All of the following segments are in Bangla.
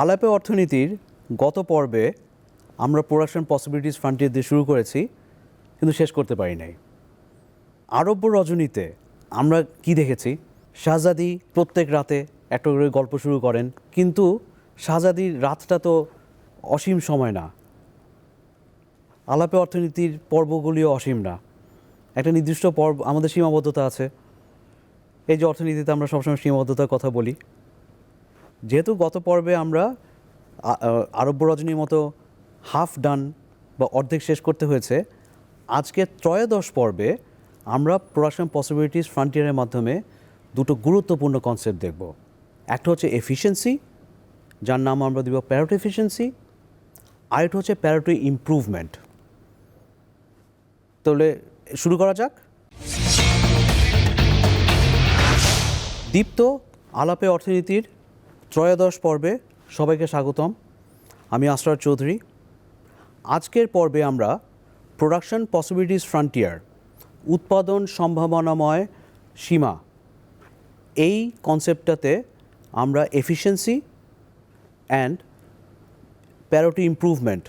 আলাপে অর্থনীতির গত পর্বে আমরা প্রোডাকশন পসিবিলিটিস ফ্রন্টিয়ার দিয়ে শুরু করেছি, কিন্তু শেষ করতে পারি নাই। আরব্য রজনীতে আমরা কি দেখেছি? শাহজাদি প্রত্যেক রাতে একটা করে গল্প শুরু করেন, কিন্তু শাহজাদির রাতটা তো অসীম সময় না। আলাপে অর্থনীতির পর্বগুলিও অসীম না। একটা নির্দিষ্ট পর্ব, আমাদের সীমাবদ্ধতা আছে। এই যে অর্থনীতিতে আমরা সবসময় সীমাবদ্ধতার কথা বলি। যেহেতু গত পর্বে আমরা আরব্য রজনীর মতো হাফ ডান বা অর্ধেক শেষ করতে হয়েছে, আজকে ত্রয়োদশ পর্বে আমরা প্রোডাকশন পসিবিলিটিস ফ্রন্টিয়ারের মাধ্যমে দুটো গুরুত্বপূর্ণ কনসেপ্ট দেখব। একটা হচ্ছে এফিসিয়েন্সি যার নাম আমরা দিব প্যারোট এফিসিয়েন্সি আরেকটা হচ্ছে প্যারোটি ইমপ্রুভমেন্ট। তাহলে শুরু করা যাক। দীপ্ত আলাপে অর্থনীতির ত্রয়োদশ পর্বে সবাইকে স্বাগতম। আমি আসরার চৌধুরী। আজকের পর্বে আমরা প্রোডাকশন পসিবিলিটিস ফ্রন্টিয়ার, উৎপাদন সম্ভাবনাময় সীমা, এই কনসেপ্টটাতে আমরা এফিসিয়েন্সি অ্যান্ড প্যারোটি ইমপ্রুভমেন্ট,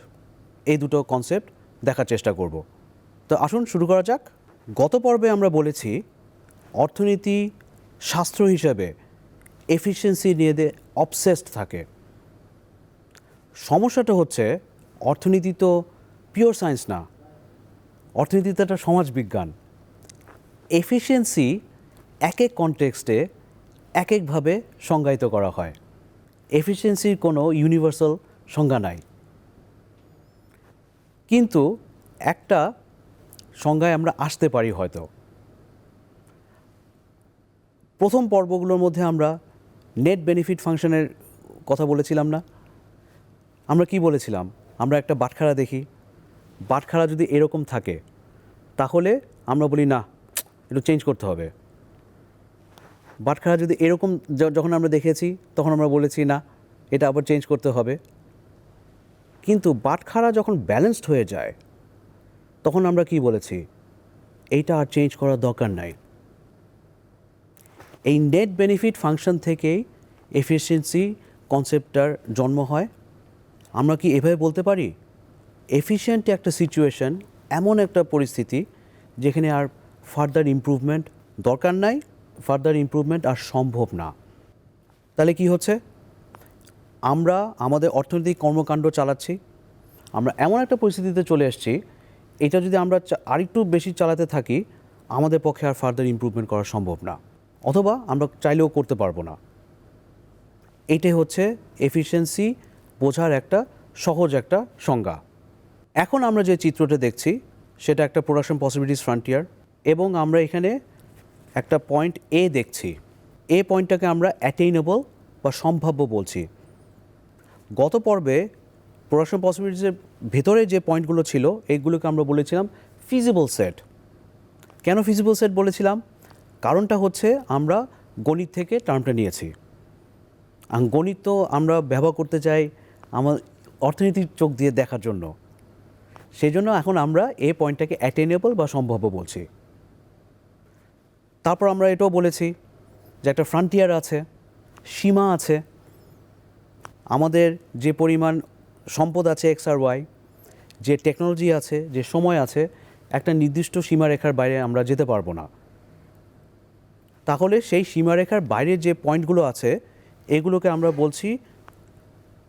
এই দুটো কনসেপ্ট দেখার চেষ্টা করব। তো আসুন শুরু করা যাক। গত পর্বে আমরা বলেছি অর্থনীতি শাস্ত্র হিসাবে এফিসিয়েন্সি নিয়ে অবসেসড থাকে। সমস্যাটা হচ্ছে অর্থনীতি তো পিওর সায়েন্স না। অর্থনীতি তো একটা সমাজবিজ্ঞান। এফিসিয়েন্সি এক এক কনটেক্সটে এক একভাবে সংজ্ঞায়িত করা হয়। এফিসিয়েন্সির কোনো ইউনিভার্সাল সংজ্ঞা নাই। কিন্তু একটা সংজ্ঞায় আমরা আসতে পারি হয়তো। প্রথম পর্বগুলোর মধ্যে আমরা নেট বেনিফিট ফাংশনের কথা বলেছিলাম না। আমরা কি বলেছিলাম? আমরা একটা বাটখারা দেখি। বাটখারা যদি এরকম থাকে, তাহলে আমরা বলি, না, একটু চেঞ্জ করতে হবে। বাটখারা যদি এরকম যখন আমরা দেখেছি, তখন আমরা বলেছি, না, এটা আবার চেঞ্জ করতে হবে। কিন্তু বাটখারা যখন ব্যালেন্সড হয়ে যায়, তখন আমরা কি বলেছি? এইটা আর চেঞ্জ করার দরকার নাই। এই নেট বেনিফিট ফাংশন থেকেই এফিসিয়েন্সি কনসেপ্টটার জন্ম হয়। আমরা কি এভাবে বলতে পারি? এফিসিয়েন্ট একটা সিচুয়েশন এমন একটা পরিস্থিতি যেখানে আর ফার্দার ইমপ্রুভমেন্ট দরকার নাই ফার্দার ইমপ্রুভমেন্ট আর সম্ভব না। তাহলে কি হচ্ছে? আমরা আমাদের অর্থনৈতিক কর্মকাণ্ড চালাচ্ছি, আমরা এমন একটা পরিস্থিতিতে চলে এসেছি এটা যদি আমরা আরেকটু বেশি চালাতে থাকি, আমাদের পক্ষে আর ফার্দার ইমপ্রুভমেন্ট করা সম্ভব না। অথবা আমরা চাইলেও করতে পারব না। এইটাই হচ্ছে এফিসিয়েন্সি বোঝার একটা সহজ একটা সংজ্ঞা। এখন আমরা যে চিত্রটা দেখছি, সেটা একটা প্রোডাকশন পসিবিলিটিস ফ্রন্টিয়ার এবং আমরা এখানে একটা পয়েন্ট এ দেখছি। এ পয়েন্টটাকে আমরা অ্যাটেইনেবল বা সম্ভাব্য বলছি। গত পর্বে প্রোডাকশন পসিবিলিটিসের ভেতরে যে পয়েন্টগুলো ছিল, এইগুলোকে আমরা বলেছিলাম ফিজিবল সেট কেন ফিজিবল সেট বলেছিলাম? কারণটা হচ্ছে আমরা গণিত থেকে টার্মটা নিয়েছি। গণিত তো আমরা ব্যবহার করতে চাই আমার অর্থনীতির চোখ দিয়ে দেখার জন্য। সেই জন্য এখন আমরা এই পয়েন্টটাকে অ্যাটেনেবল বা সম্ভাব্য বলছি। তারপর আমরা এটাও বলেছি যে একটা ফ্রন্টিয়ার আছে, সীমা আছে। আমাদের যে পরিমাণ সম্পদ আছে এক্স আর ওয়াই যে টেকনোলজি আছে, যে সময় আছে, একটা নির্দিষ্ট সীমারেখার বাইরে আমরা যেতে পারব না। তাহলে সেই সীমারেখার বাইরে যে পয়েন্টগুলো আছে, এগুলোকে আমরা বলছি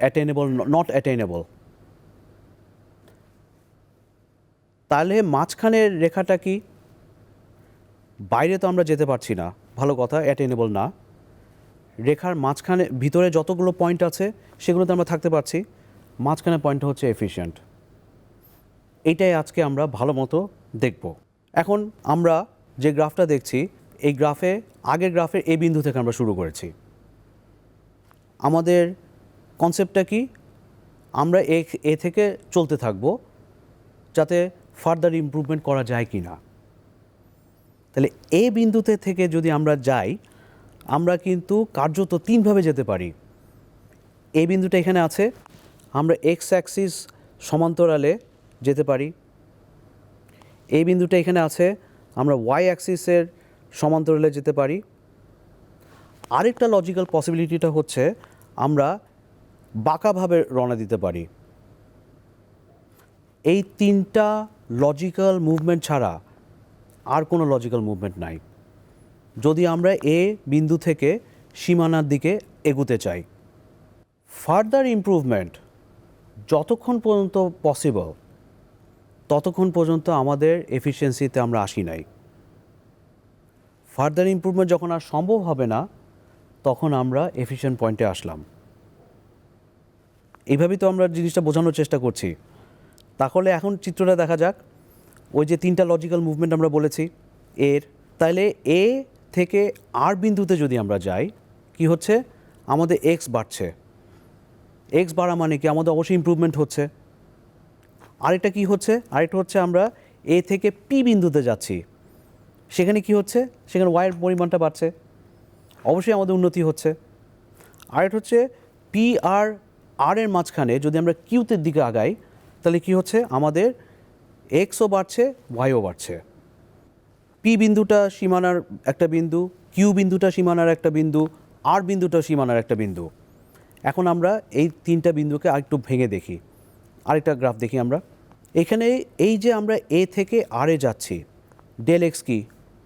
অ্যাটেনেবল নট অ্যাটেনেবল তাহলে মাঝখানের রেখাটা কি? বাইরে তো আমরা যেতে পারছি না, ভালো কথা অ্যাটেনেবল না। রেখার মাঝখানে, ভিতরে যতগুলো পয়েন্ট আছে, সেগুলোতে আমরা থাকতে পারছি। মাঝখানে পয়েন্টটা হচ্ছে এফিশিয়েন্ট এইটাই আজকে আমরা ভালো মতো দেখব। এখন আমরা যে গ্রাফটা দেখছি এই গ্রাফে, আগের গ্রাফের এ বিন্দু থেকে আমরা শুরু করেছি। আমাদের কনসেপ্টটা কি? আমরা এ এ থেকে চলতে থাকব যাতে ফার্দার ইমপ্রুভমেন্ট করা যায় কি না। তাহলে এ বিন্দুতে থেকে যদি আমরা যাই, আমরা কিন্তু কার্যত তিনভাবে যেতে পারি। এই বিন্দুটা এখানে আছে, আমরা এক্স অ্যাক্সিস সমান্তরালে যেতে পারি। এই বিন্দুটা এখানে আছে, আমরা ওয়াই অ্যাক্সিসের সমান্তরালে যেতে পারি। আরেকটা লজিক্যাল পসিবিলিটিটা হচ্ছে আমরা বাঁকাভাবে রওনা দিতে পারি। এই তিনটা লজিক্যাল মুভমেন্ট ছাড়া আর কোনো লজিক্যাল মুভমেন্ট নাই। যদি আমরা এ বিন্দু থেকে সীমানার দিকে এগুতে চাই। ফার্দার ইমপ্রুভমেন্ট যতক্ষণ পর্যন্ত পসিবল ততক্ষণ পর্যন্ত আমাদের এফিসিয়েন্সিতে আমরা আসি নাই। ফার্দার ইমপ্রুভমেন্ট যখন আর সম্ভব হবে না, তখন আমরা এফিশিয়েন্ট পয়েন্টে আসলাম। এইভাবেই তো আমরা জিনিসটা বোঝানোর চেষ্টা করছি। তাহলে এখন চিত্রটা দেখা যাক, ওই যে তিনটা লজিক্যাল মুভমেন্ট আমরা বলেছি, এর, তাহলে এ থেকে আর বিন্দুতে যদি আমরা যাই, কি হচ্ছে? আমাদের এক্স বাড়ছে। এক্স বাড়া মানে কি? আমাদের অবশ্যই ইমপ্রুভমেন্ট হচ্ছে। আরেকটা কি হচ্ছে? আরেকটা হচ্ছে আমরা এ থেকে পি বিন্দুতে যাচ্ছি। সেখানে কি হচ্ছে? সেখানে ওয়াইয়ের পরিমাণটা বাড়ছে। অবশ্যই আমাদের উন্নতি হচ্ছে। আরেকটা হচ্ছে পি আর আর এর মাঝখানে যদি আমরা কিউতের দিকে আগাই, তাহলে কি হচ্ছে? আমাদের এক্সও বাড়ছে ওয়াইও বাড়ছে। পি বিন্দুটা সীমানার একটা বিন্দু কিউ বিন্দুটা সীমানার একটা বিন্দু আর বিন্দুটা সীমানার একটা বিন্দু। এখন আমরা এই তিনটা বিন্দুকে আরেকটু ভেঙে দেখি। আরেকটা গ্রাফ দেখি আমরা। এখানে এই যে আমরা এ থেকে আরে যাচ্ছি ডেল এক্স কি?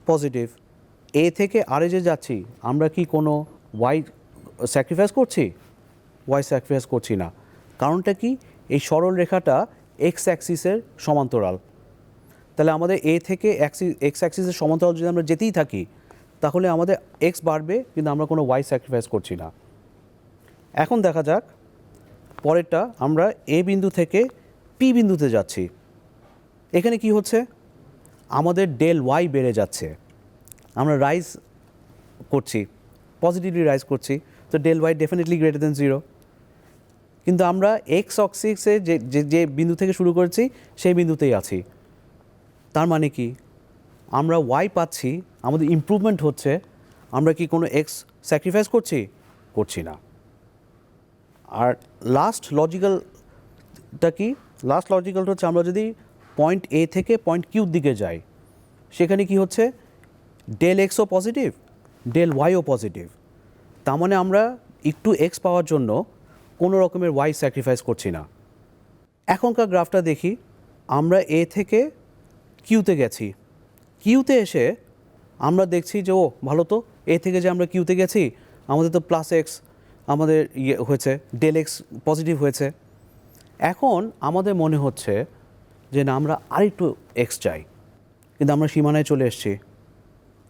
পজিটিভ এ থেকে আরে যে যাচ্ছি, আমরা কি কোনো ওয়াই স্যাক্রিফাইস করছি? ওয়াই স্যাক্রিফাইস করছি না। কারণটা কি? এই সরল রেখাটা এক্স অ্যাক্সিসের সমান্তরাল। তাহলে আমাদের এ থেকে এক্স অ্যাক্সিসের সমান্তরাল যদি আমরা যেতেই থাকি, তাহলে আমাদের এক্স বাড়বে, কিন্তু আমরা কোনো ওয়াই স্যাক্রিফাইস করছি না। এখন দেখা যাক, পরেরটা আমরা এ বিন্দু থেকে পি বিন্দুতে যাচ্ছি। এখানে কি হচ্ছে? আমাদের ডেল ওয়াই বেড়ে যাচ্ছে। আমরা রাইজ করছি পজিটিভলি রাইজ করছি, তো del Y definitely greater than zero কিন্তু আমরা এক্স অক্সিক্সে যে যে বিন্দু থেকে শুরু করেছি, সেই বিন্দুতেই আছি। তার মানে কি? আমরা ওয়াই পাচ্ছি, আমাদের ইমপ্রুভমেন্ট হচ্ছে, আমরা কি কোনো এক্স স্যাক্রিফাইস করছি? করছি না। আর লাস্ট লজিক্যালটা কি? লাস্ট লজিক্যালটা হচ্ছে আমরা যদি পয়েন্ট এ থেকে পয়েন্ট কিউর দিকে যাই সেখানে কি হচ্ছে? ডেল এক্সও পজিটিভ ডেল ওয়াইও পজিটিভ তার মানে আমরা একটু এক্স পাওয়ার জন্য কোনো রকমের ওয়াই স্যাক্রিফাইস করছি না। এখনকার গ্রাফটা দেখি, আমরা এ থেকে কিউতে গেছি। কিউতে এসে আমরা দেখছি যে, ও, ভালো তো এ থেকে যে আমরা কিউতে গেছি, আমাদের তো প্লাস এক্স আমাদের ইয়ে হয়েছে ডেল এক্স পজিটিভ হয়েছে। এখন আমাদের মনে হচ্ছে যে না, আমরা আরেকটু এক্স চাই। কিন্তু আমরা সীমানায় চলে এসেছি।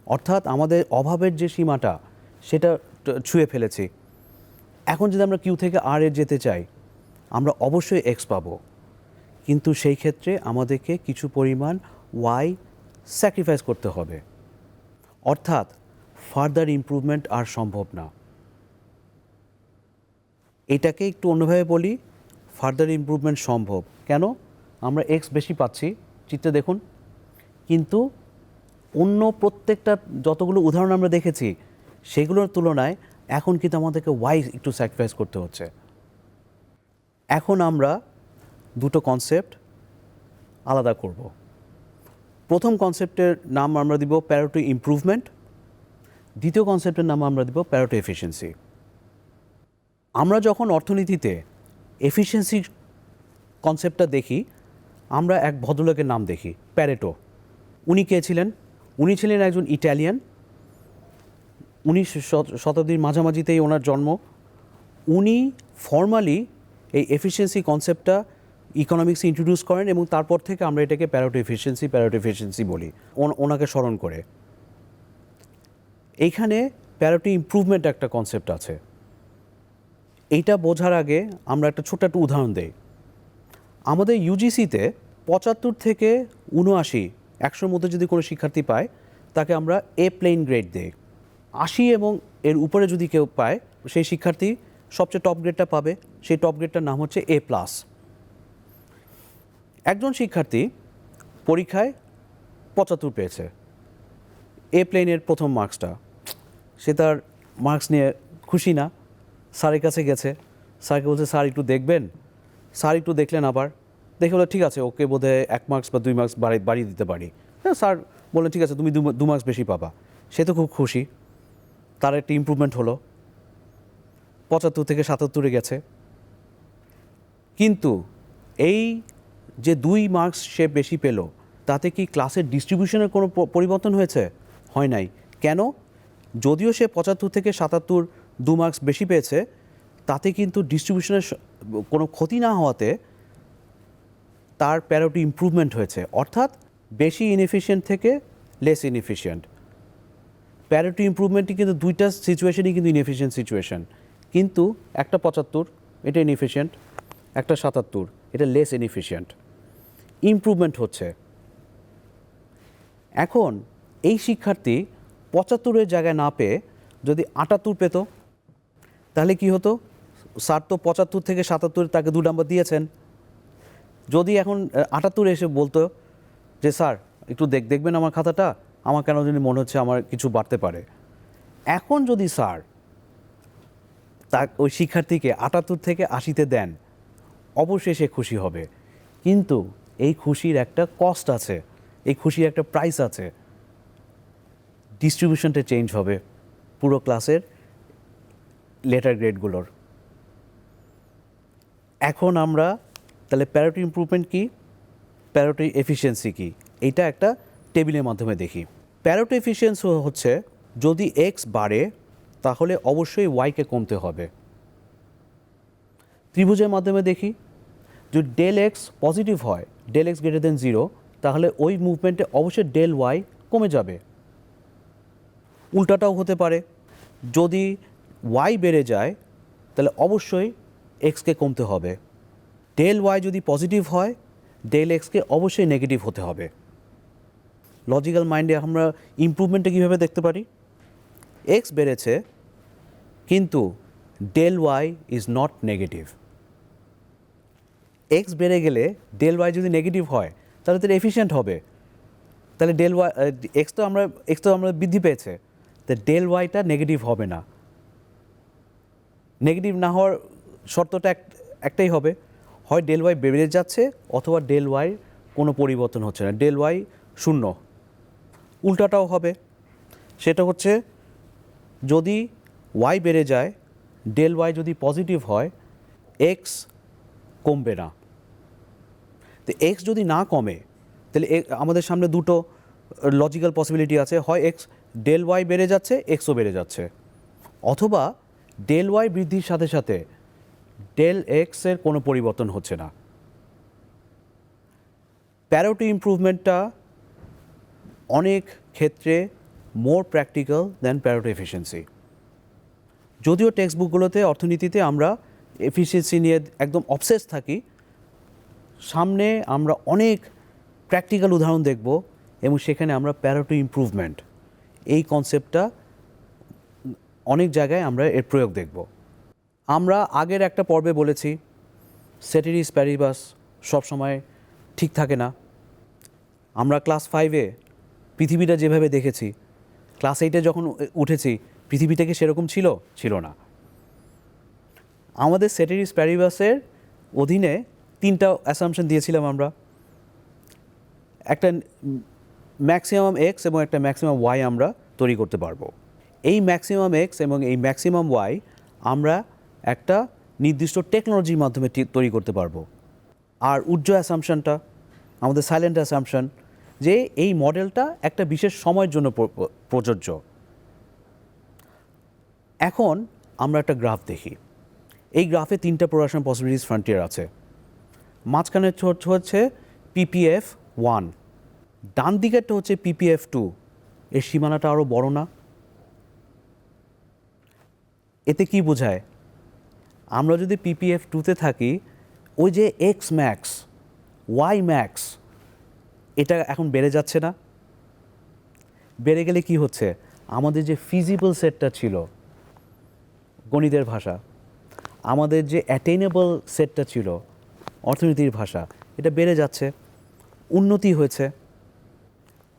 অর্থাৎ আমাদের অভাবের যে সীমাটা, সেটা ছুঁয়ে ফেলেছি। এখন যদি আমরা কিউ থেকে আর এ যেতে চাই, আমরা অবশ্যই এক্স পাবো। কিন্তু সেই ক্ষেত্রে আমাদেরকে কিছু পরিমাণ ওয়াই স্যাক্রিফাইস করতে হবে। অর্থাৎ ফার্দার ইমপ্রুভমেন্ট আর সম্ভব না। এটাকে একটু অন্যভাবে বলি ফার্দার ইমপ্রুভমেন্ট সম্ভব। কেন? আমরা এক্স বেশি পাচ্ছি, চিত্রে দেখুন। কিন্তু অন্য প্রত্যেকটা যতগুলো উদাহরণ আমরা দেখেছি, সেগুলোর তুলনায় এখন কিন্তু আমাদেরকে ওয়াই একটু স্যাক্রিফাইস করতে হচ্ছে। এখন আমরা দুটো কনসেপ্ট আলাদা করব। প্রথম কনসেপ্টের নাম আমরা দিব প্যারোটো ইমপ্রুভমেন্ট দ্বিতীয় কনসেপ্টের নাম আমরা দিব প্যারোটো এফিসিয়েন্সি আমরা যখন অর্থনীতিতে এফিসিয়েন্সি কনসেপ্টটা দেখি আমরা এক ভদ্রলোকের নাম দেখি প্যারেটো উনি কে ছিলেন? উনি ছিলেন একজন ইটালিয়ান উনিশ শত- শতাব্দীর মাঝামাঝিতেই ওনার জন্ম। উনি ফর্মালি এই এফিসিয়েন্সি কনসেপ্টটা ইকোনমিক্সে ইন্ট্রোডিউস করেন এবং তারপর থেকে আমরা এটাকে প্যারোটো এফিসিয়েন্সি প্যারোটো এফিসিয়েন্সি বলি। ওন- ওনাকে স্মরণ করে। এইখানে প্যারোটি ইমপ্রুভমেন্ট একটা কনসেপ্ট আছে। এইটা বোঝার আগে আমরা একটা ছোট্ট একটা উদাহরণ দেই। আমাদের ইউজিসিতে পঁচাত্তর থেকে উনআশি একশোর মধ্যে যদি কোনো শিক্ষার্থী পায়, তাকে আমরা এ প্লেন গ্রেড দেই। আশি এবং এর উপরে যদি কেউ পায়, সেই শিক্ষার্থী সবচেয়ে টপ গ্রেডটা পাবে, সেই টপ গ্রেডটার নাম হচ্ছে এ প্লাস একজন শিক্ষার্থী পরীক্ষায় পঁচাত্তর পেয়েছে। এ প্লেনের প্রথম মার্কসটা সে তার মার্কস নিয়ে খুশি না। স্যারের কাছে গেছে। স্যারকে বলছে, স্যার, একটু দেখবেন? স্যার একটু দেখলেন আবার। দেখে বলে, ঠিক আছে, ওকে বোধহয় এক মার্কস বা দুই মার্কস বাড়ি, বাড়িয়ে দিতে পারি। হ্যাঁ স্যার বললেন, ঠিক আছে, তুমি দু- মার্কস বেশি পাবা। সে তো খুব খুশি। তার একটা ইমপ্রুভমেন্ট হলো। পঁচাত্তর থেকে সাতাত্তরে গেছে। কিন্তু এই যে দুই মার্কস সে বেশি পেল, তাতে কি ক্লাসের ডিস্ট্রিবিউশনের কোনো পরিবর্তন হয়েছে? হয় নাই। কেন? যদিও সে পঁচাত্তর থেকে সাতাত্তর দু মার্কস বেশি পেয়েছে, তাতে কিন্তু ডিস্ট্রিবিউশনের কোনো ক্ষতি না হওয়াতে তার প্যারোটি ইমপ্রুভমেন্ট হয়েছে। অর্থাৎ বেশি ইনএফিশিয়েন্ট থেকে লেস ইনএফিশিয়েন্ট প্যারোটি ইমপ্রুভমেন্টই কিন্তু দুইটা সিচুয়েশনই কিন্তু ইনএফিশিয়েন্ট সিচুয়েশন কিন্তু একটা পঁচাত্তর, এটা ইনএফিশিয়েন্ট একটা সাতাত্তর, এটা লেস ইনএফিশিয়েন্ট ইমপ্রুভমেন্ট হচ্ছে। এখন এই শিক্ষার্থী পঁচাত্তরের জায়গায় না পেয়ে যদি আটাত্তর পেত, তাহলে কি হতো? স্যার তো পঁচাত্তর থেকে সাতাত্তর তাকে দু নাম্বার দিয়েছেন। যদি এখন আটাত্তর এসে বলতো যে, স্যার, একটু দেখ, দেখবেন আমার খাতাটা? আমার কেন জানি মনে হচ্ছে আমার কিছু বাড়তে পারে। এখন যদি স্যার তা ওই শিক্ষার্থীকে আটাত্তর থেকে আশিতে দেন, অবশ্যই সে খুশি হবে। কিন্তু এই খুশির একটা কস্ট আছে, এই খুশির একটা প্রাইস আছে। ডিস্ট্রিবিউশনটা চেঞ্জ হবে পুরো ক্লাসের লেটার গ্রেডগুলোর এখন আমরা তাহলে প্যারোটি ইমপ্রুভমেন্ট কী? প্যারোটি এফিসিয়েন্সি কি? এটা একটা টেবিলের মাধ্যমে দেখি। প্যারোটি এফিসিয়েন্সি হচ্ছে যদি এক্স বাড়ে, তাহলে অবশ্যই ওয়াইকে কমতে হবে। ত্রিভুজের মাধ্যমে দেখি। যদি ডেল এক্স পজিটিভ হয় del X greater than zero তাহলে ওই মুভমেন্টে অবশ্যই ডেল ওয়াই কমে যাবে। উল্টাটাও হতে পারে। যদি ওয়াই বেড়ে যায়, তাহলে অবশ্যই এক্সকে কমতে হবে। ডেল ওয়াই যদি পজিটিভ হয় ডেল এক্সকে অবশ্যই নেগেটিভ হতে হবে। লজিক্যাল মাইন্ডে আমরা ইমপ্রুভমেন্টটা কীভাবে দেখতে পারি? এক্স বেড়েছে, কিন্তু del Y is not negative X বেড়ে গেলে ডেল ওয়াই যদি নেগেটিভ হয়, তাহলে তো এফিসিয়েন্ট হবে। তাহলে ডেল ওয়াই এক্স তো আমরা এক্স তো আমরা বৃদ্ধি পেয়েছে। তো ডেল ওয়াইটা নেগেটিভ হবে না। নেগেটিভ না হওয়ার শর্তটা এক, একটাই হবে। হয় ডেল ওয়াই বেড়ে যাচ্ছে অথবা ডেল ওয়াই কোনো পরিবর্তন হচ্ছে না। ডেল ওয়াই শূন্য। উল্টাটাও হবে। সেটা হচ্ছে যদি ওয়াই বেড়ে যায় ডেল ওয়াই যদি পজিটিভ হয় এক্স কমবে না। তো এক্স যদি না কমে, তাহলে আমাদের সামনে দুটো লজিক্যাল পসিবিলিটি আছে। হয় এক্স ডেল ওয়াই বেড়ে যাচ্ছে এক্সও বেড়ে যাচ্ছে। অথবা ডেল ওয়াই বৃদ্ধির সাথে সাথে ডেল এক্সের কোনো পরিবর্তন হচ্ছে না। প্যারোটি ইমপ্রুভমেন্টটা অনেক ক্ষেত্রে more practical than Pareto efficiency. যদিও টেক্সট বুকগুলোতে অর্থনীতিতে আমরা এফিসিয়েন্সি নিয়ে একদম অবসেস থাকি, সামনে আমরা অনেক প্র্যাকটিক্যাল উদাহরণ দেখব এবং সেখানে আমরা প্যারোটি ইমপ্রুভমেন্ট, এই কনসেপ্টটা অনেক জায়গায় আমরা এর প্রয়োগ দেখব। আমরা আগের একটা পর্বে বলেছি সেটেরিস প্যারিবাস সবসময় ঠিক থাকে না। আমরা ক্লাস ফাইভে পৃথিবীটা যেভাবে দেখেছি, ক্লাস এইটে যখন উঠেছি, পৃথিবীটা কি সেরকম ছিল? ছিল না। আমাদের সেটেরিস প্যারিবাসের অধীনে তিনটা অ্যাসামশন দিয়েছিলাম আমরা। একটা ম্যাক্সিমাম এক্স এবং একটা ম্যাক্সিমাম ওয়াই আমরা তৈরি করতে পারব। এই ম্যাক্সিমাম এক্স এবং এই ম্যাক্সিমাম ওয়াই আমরা একটা নির্দিষ্ট টেকনোলজির মাধ্যমে তৈরি করতে পারব। আর উজ্জ্বল অ্যাসামশনটা আমাদের সাইলেন্ট অ্যাসামশন যে এই মডেলটা একটা বিশেষ সময়ের জন্য প্র- প্র- প্রযোজ্য। এখন আমরা একটা গ্রাফ দেখি। এই গ্রাফে তিনটা প্রোডাকশন পসিবিলিটিস ফ্রন্টিয়ার আছে। মাঝখানে হচ্ছে পিপিএফ ওয়ান ডান দিকেরটা হচ্ছে পিপিএফ টু এর সীমানাটা আরও বড় না? এতে কি বোঝায়? আমরা যদি পিপিএফ টুতে থাকি, ওই যে এক্স ম্যাক্স ওয়াই ম্যাক্স এটা এখন বেড়ে যাচ্ছে না। বেড়ে গেলে কি হচ্ছে? আমাদের যে ফিজিবল সেটটা ছিল, গণিতের ভাষা, আমাদের যে অ্যাটেনেবল সেটটা ছিল, অর্থনীতির ভাষা, এটা বেড়ে যাচ্ছে, উন্নতি হয়েছে।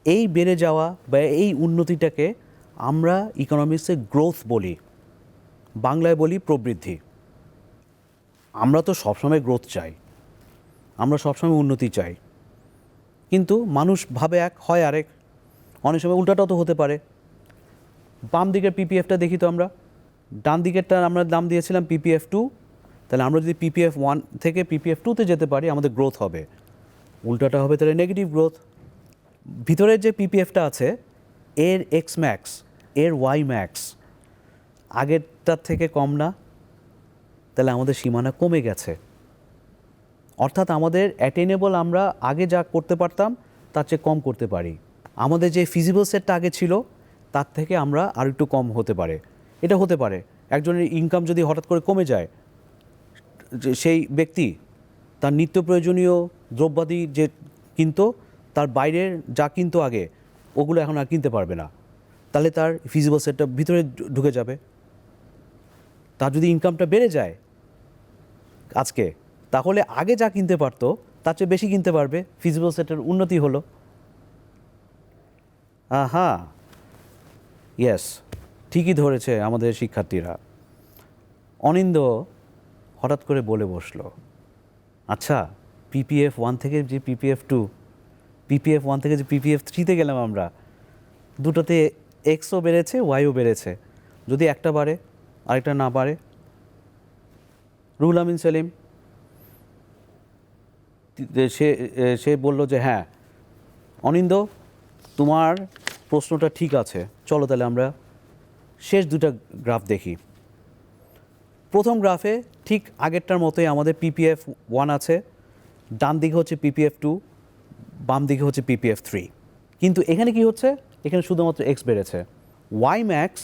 এই বেড়ে যাওয়া বা এই উন্নতিটাকে আমরা ইকোনমিক্সে গ্রোথ বলি, বাংলায় বলি প্রবৃদ্ধি। আমরা তো সবসময় গ্রোথ চাই। আমরা সবসময় উন্নতি চাই। কিন্তু মানুষ ভাবে এক, হয় আরেক। অনেক সময় উল্টাটাও তো হতে পারে। বাম দিকের পিপিএফটা দেখি তো আমরা। ডান দিকেরটা আমরা দাম দিয়েছিলাম পিপিএফ টু তাহলে আমরা যদি পিপিএফ ওয়ান থেকে পিপিএফ টুতে যেতে পারি, আমাদের গ্রোথ হবে। উল্টাটা হবে তাহলে নেগেটিভ গ্রোথ ভিতরের যে পিপিএফটা আছে, এর এক্স ম্যাক্স এর ওয়াই ম্যাক্স আগেরটার থেকে কম না। তাহলে আমাদের সীমানা কমে গেছে। অর্থাৎ আমাদের অ্যাটেনেবল আমরা আগে যা করতে পারতাম, তার চেয়ে কম করতে পারি। আমাদের যে ফিজিবল সেটটা আগে ছিল, তার থেকে আমরা আর একটু কম হতে পারে। এটা হতে পারে। একজনের ইনকাম যদি হঠাৎ করে কমে যায় সেই ব্যক্তি তার নিত্য প্রয়োজনীয় দ্রব্যাদি যে কিনতো, তার বাইরের যা কিনতো আগে, ওগুলো এখন আর কিনতে পারবে না। তাহলে তার ফিজিবল সেটটা ভিতরে ঢুকে যাবে। তার যদি ইনকামটা বেড়ে যায় আজকে। তাহলে আগে যা কিনতে পারতো, তার চেয়ে বেশি কিনতে পারবে। ফিজিবল সেটের উন্নতি হলো। আহা। ইয়েস ঠিকই ধরেছে আমাদের শিক্ষার্থীরা। অনিন্দ হঠাৎ করে বলে বসল আচ্ছা পিপিএফ ওয়ান থেকে যে পিপিএফ টু পিপিএফ ওয়ান থেকে যে পিপিএফ থ্রিতে গেলাম আমরা, দুটোতে এক্সও বেড়েছে ওয়াইও বেড়েছে। যদি একটা বাড়ে, আরেকটা না বাড়ে রুহুল আমিন সেলিম সে সে বলল যে হ্যাঁ অনিন্দ, তোমার প্রশ্নটা ঠিক আছে। চলো তাহলে আমরা শেষ দুটা গ্রাফ দেখি। প্রথম গ্রাফে ঠিক আগেরটার মতোই আমাদের পিপিএফ ওয়ান আছে। ডান দিকে হচ্ছে পিপিএফ টু বাম দিকে হচ্ছে পিপিএফ থ্রি কিন্তু এখানে কি হচ্ছে? এখানে শুধুমাত্র এক্স বেড়েছে। ওয়াই ম্যাক্স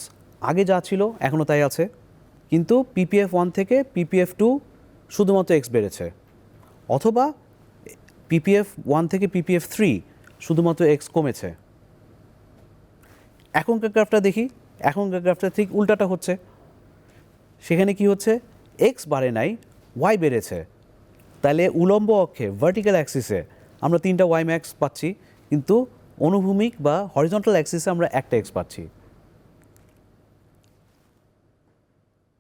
আগে যা ছিল এখনও তাই আছে। কিন্তু পিপিএফ ওয়ান থেকে পিপিএফ টু শুধুমাত্র এক্স বেড়েছে। অথবা পিপিএফ ওয়ান থেকে পিপিএফ থ্রি শুধুমাত্র এক্স কমেছে। এখনকার গ্রাফটা দেখি, এখনকার গ্রাফটা ঠিক উল্টাটা হচ্ছে। সেখানে কি হচ্ছে? এক্স বাড়ে নাই ওয়াই বেড়েছে। তাহলে উলম্ব অক্ষে ভার্টিক্যাল অ্যাক্সিসে আমরা তিনটা ওয়াই ম্যাক্স পাচ্ছি, কিন্তু অনুভূমিক বা হরিজন্টাল অ্যাক্সিসে আমরা একটা এক্স পাচ্ছি।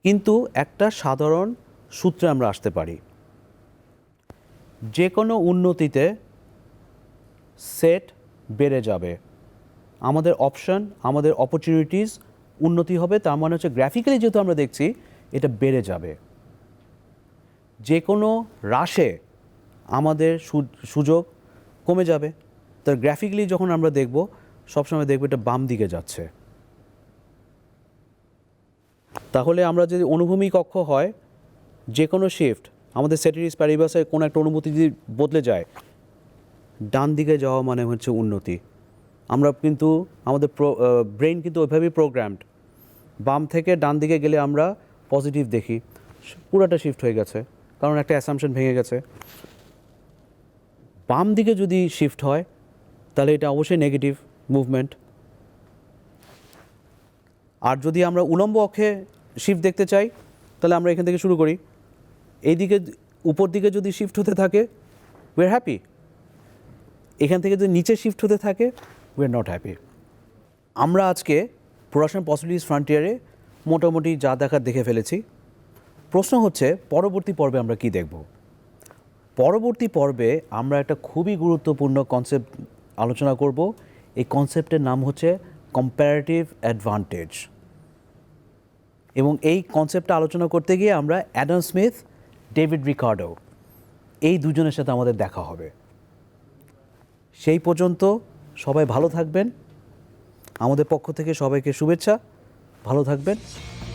কিন্তু একটা সাধারণ সূত্রে আমরা আসতে পারি। যে কোনো উন্নতিতে সেট বেড়ে যাবে। আমাদের অপশন, আমাদের অপরচুনিটিস উন্নতি হবে, তার মানে হচ্ছে গ্রাফিক্যালি যেহেতু আমরা দেখছি, এটা বেড়ে যাবে। যে কোনো হ্রাসে আমাদের সুযোগ কমে যাবে। তার গ্রাফিক্যালি যখন আমরা দেখব, সবসময় দেখব এটা বাম দিকে যাচ্ছে। তাহলে আমরা যদি অনুভূমি কক্ষ হয় যে কোনো শিফট আমাদের সেটারিস প্যারিবাসের কোনো একটা অনুভূতি যদি বদলে যায়, ডান দিকে যাওয়া মানে হচ্ছে উন্নতি। আমরা কিন্তু, আমাদের ব্রেন কিন্তু ওইভাবেই প্রোগ্রামড বাম থেকে ডান দিকে গেলে আমরা পজিটিভ দেখি। পুরাটা শিফট হয়ে গেছে, কারণ একটা অ্যাসামশন ভেঙে গেছে। বাম দিকে যদি শিফট হয়, তাহলে এটা অবশ্যই নেগেটিভ মুভমেন্ট আর যদি আমরা উলম্ব অক্ষে শিফট দেখতে চাই, তাহলে আমরা এখান থেকে শুরু করি। এইদিকে উপর দিকে যদি শিফট হতে থাকে উই আর হ্যাপি এখান থেকে যদি নিচে শিফট হতে থাকে উই আর নট হ্যাপি আমরা আজকে প্রোডাকশন পসিবিলিটিস ফ্রন্টিয়ারে মোটামুটি যা দেখার দেখে ফেলেছি। প্রশ্ন হচ্ছে, পরবর্তী পর্বে আমরা কি দেখব? পরবর্তী পর্বে আমরা একটা খুবই গুরুত্বপূর্ণ কনসেপ্ট আলোচনা করব। এই কনসেপ্টের নাম হচ্ছে কম্প্যারেটিভ অ্যাডভান্টেজ এবং এই কনসেপ্টটা আলোচনা করতে গিয়ে আমরা অ্যাডাম স্মিথ ডেভিড রিকার্ডো এই দুজনের সাথে আমাদের দেখা হবে। সেই পর্যন্ত সবাই ভালো থাকবেন। আমাদের পক্ষ থেকে সবাইকে শুভেচ্ছা। ভালো থাকবেন।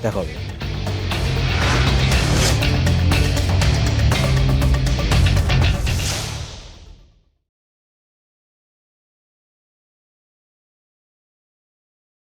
দেখা হবে।